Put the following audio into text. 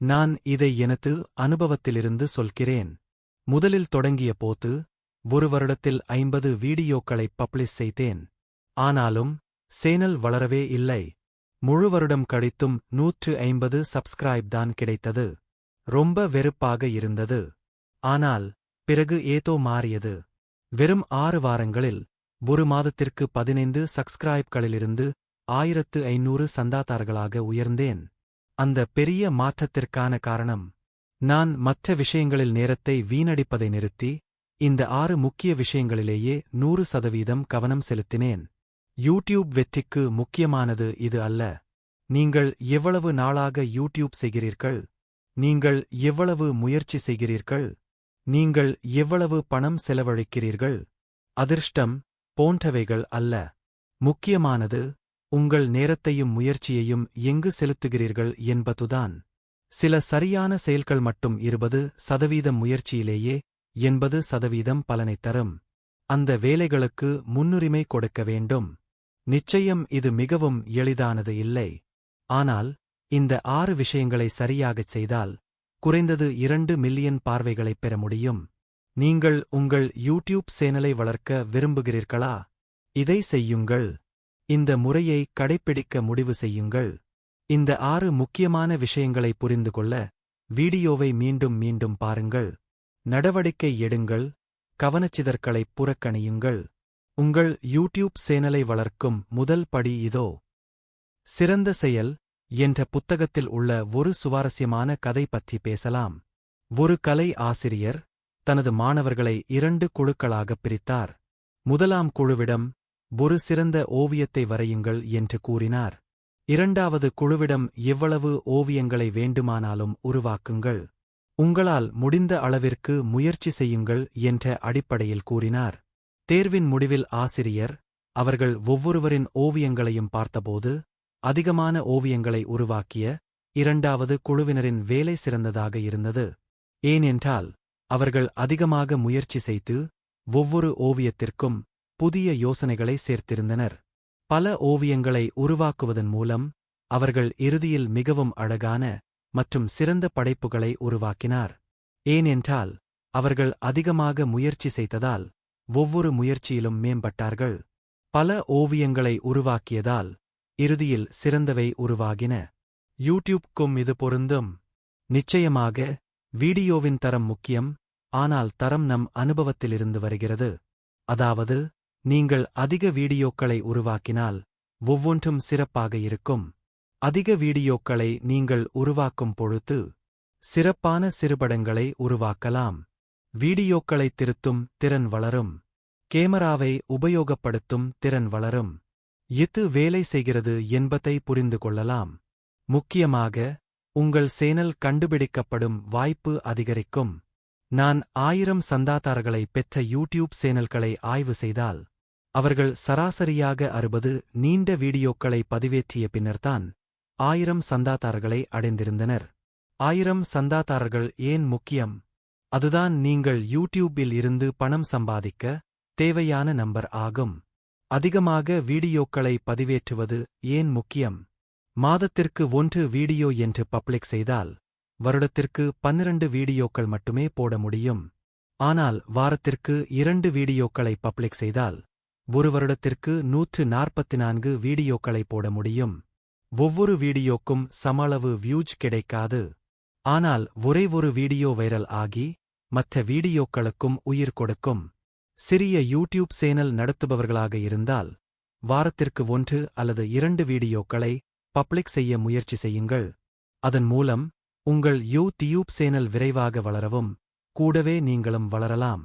நான் இதை எனது அனுபவத்திலிருந்து சொல்கிறேன். முதலில் தொடங்கிய போது ஒரு வருடத்தில் ஐம்பது வீடியோக்களை பப்ளிஷ் செய்தேன். ஆனாலும் சேனல் வளரவே இல்லை. முழு வருடம் கழித்தும் நூற்று ஐம்பது சப்ஸ்கிரைப் தான் கிடைத்தது. ரொம்ப வெறுப்பாக இருந்தது. ஆனால் பிறகு ஏதோ மாறியது. வெறும் ஆறு வாரங்களில் ஒரு மாதத்திற்கு பதினைந்து சப்ஸ்கிரைப்களிலிருந்து ஆயிரத்து ஐநூறு சந்தாதார்களாக உயர்ந்தேன். அந்த பெரிய மாற்றத்திற்கான காரணம் நான் மற்ற விஷயங்களில் நேரத்தை வீணடிப்பதை நிறுத்தி இந்த ஆறு முக்கிய விஷயங்களிலேயே நூறு சதவீதம் கவனம் செலுத்தினேன். யூடியூப் வெற்றிக்கு முக்கியமானது இது அல்ல. நீங்கள் எவ்வளவு நாளாக யூடியூப் செய்கிறீர்கள்? நீங்கள் எவ்வளவு முயற்சி செய்கிறீர்கள்? நீங்கள் எவ்வளவு பணம் செலவழிக்கிறீர்கள்? அதிர்ஷ்டம் போன்றவைகள் அல்ல. முக்கியமானது உங்கள் நேரத்தையும் முயற்சியையும் எங்கு செலுத்துகிறீர்கள் என்பதுதான். சில சரியான செயல்கள் மட்டும் இருபது சதவீதம் முயற்சியிலேயே எண்பது சதவீதம் பலனைத் தரும். அந்த வேலைகளுக்கு முன்னுரிமை கொடுக்க வேண்டும். நிச்சயம் இது மிகவும் எளிதானது இல்லை. ஆனால் இந்த ஆறு விஷயங்களை சரியாகச் செய்தால் குறைந்தது இரண்டு மில்லியன் பார்வைகளைப் பெற முடியும். நீங்கள் உங்கள் யூடியூப் சேனலை வளர்க்க விரும்புகிறீர்களா? இதை செய்யுங்கள். இந்த முறையை கடைப்பிடிக்க முடிவு செய்யுங்கள். இந்த ஆறு முக்கியமான விஷயங்களை புரிந்து கொள்ள வீடியோவை மீண்டும் மீண்டும் பாருங்கள். நடவடிக்கை எடுங்கள். கவனச்சிதற்களைப் புறக்கணியுங்கள். உங்கள் யூடியூப் சேனலை வளர்க்கும் முதல் படி இதோ. சிறந்த செயல் என்ற புத்தகத்தில் உள்ள ஒரு சுவாரஸ்யமான கதை பற்றி பேசலாம். ஒரு கலை ஆசிரியர் தனது மாணவர்களை இரண்டு குழுக்களாகப் பிரித்தார். முதலாம் குழுவிடம் ஒரு சிறந்த ஓவியத்தை வரையுங்கள் என்று கூறினார். இரண்டாவது குழுவிடம் எவ்வளவு ஓவியங்களை வேண்டுமானாலும் உருவாக்குங்கள். உங்களால் முடிந்த அளவிற்கு முயற்சி செய்யுங்கள் என்ற அடிப்படையில் கூறினார். தேர்வின் முடிவில் ஆசிரியர் அவர்கள் ஒவ்வொருவரின் ஓவியங்களையும் பார்த்தபோது அதிகமான ஓவியங்களை உருவாக்கிய இரண்டாவது குழுவினரின் வேலை சிறந்ததாக இருந்தது. ஏனென்றால் அவர்கள் அதிகமாக முயற்சி செய்து ஒவ்வொரு ஓவியத்திற்கும் புதிய யோசனைகளை சேர்த்திருந்தனர். பல ஓவியங்களை உருவாக்குவதன் மூலம் அவர்கள் இறுதியில் மிகவும் அழகான மற்றும் சிறந்த படைப்புகளை உருவாக்கினார். ஏனென்றால் அவர்கள் அதிகமாக முயற்சி செய்ததால் ஒவ்வொரு முயற்சியிலும் மேம்பட்டார்கள். பல ஓவியங்களை உருவாக்கியதால் இறுதியில் சிறந்தவை உருவாகின. யூடியூப்க்கும் இது பொருந்தும். நிச்சயமாக வீடியோவின் தரம் முக்கியம் ஆனால் தரம் நம் அனுபவத்திலிருந்து வருகிறது. அதாவது நீங்கள் அதிக வீடியோக்களை உருவாக்கினால் ஒவ்வொன்றும் சிறப்பாக இருக்கும். அதிக வீடியோக்களை நீங்கள் உருவாக்கும் பொழுது சிறப்பான சிறுபடங்களை உருவாக்கலாம். வீடியோக்களை திருத்தும் திறன் வளரும். கேமராவை உபயோகப்படுத்தும் திறன் வளரும். எது வேலை செய்கிறது என்பதை புரிந்து கொள்ளலாம். முக்கியமாக உங்கள் சேனல் கண்டுபிடிக்கப்படும் வாய்ப்பு அதிகரிக்கும். நான் ஆயிரம் சந்தாதாரர்களை பெற்ற யூடியூப் சேனல்களை ஆய்வு செய்தால் அவர்கள் சராசரியாக அறுபது நீண்ட வீடியோக்களை பதிவேற்றிய பின்னர்தான் ஆயிரம் சந்தாதாரர்களை அடைந்திருந்தனர். ஆயிரம் சந்தாதாரர்கள் ஏன் முக்கியம்? அதுதான் நீங்கள் யூடியூப்பில் இருந்து பணம் சம்பாதிக்க தேவையான நம்பர் ஆகும். அதிகமாக வீடியோக்களை பதிவேற்றுவது ஏன் முக்கியம்? மாதத்திற்கு ஒன்று வீடியோ என்று பப்ளிக் செய்தால் வருடத்திற்கு பன்னிரண்டு வீடியோக்கள் மட்டுமே போட முடியும். ஆனால் வாரத்திற்கு இரண்டு வீடியோக்களை பப்ளிக் செய்தால் ஒரு வருடத்திற்கு நூற்று நாற்பத்தி நான்கு வீடியோக்களை போட முடியும். ஒவ்வொரு வீடியோக்கும் சமளவு வியூஜ் கிடைக்காது. ஆனால் ஒரே ஒரு வீடியோ வைரல் ஆகி மற்ற வீடியோக்களுக்கும் உயிர் கொடுக்கும். சிறிய யூடியூப் சேனல் நடத்துபவர்களாக இருந்தால் வாரத்திற்கு ஒன்று அல்லது இரண்டு வீடியோக்களை பப்ளிக் செய்ய முயற்சி செய்யுங்கள். அதன் மூலம் உங்கள் யூ தியூப் சேனல் விரைவாக வளரவும் கூடவே நீங்களும் வளரலாம்.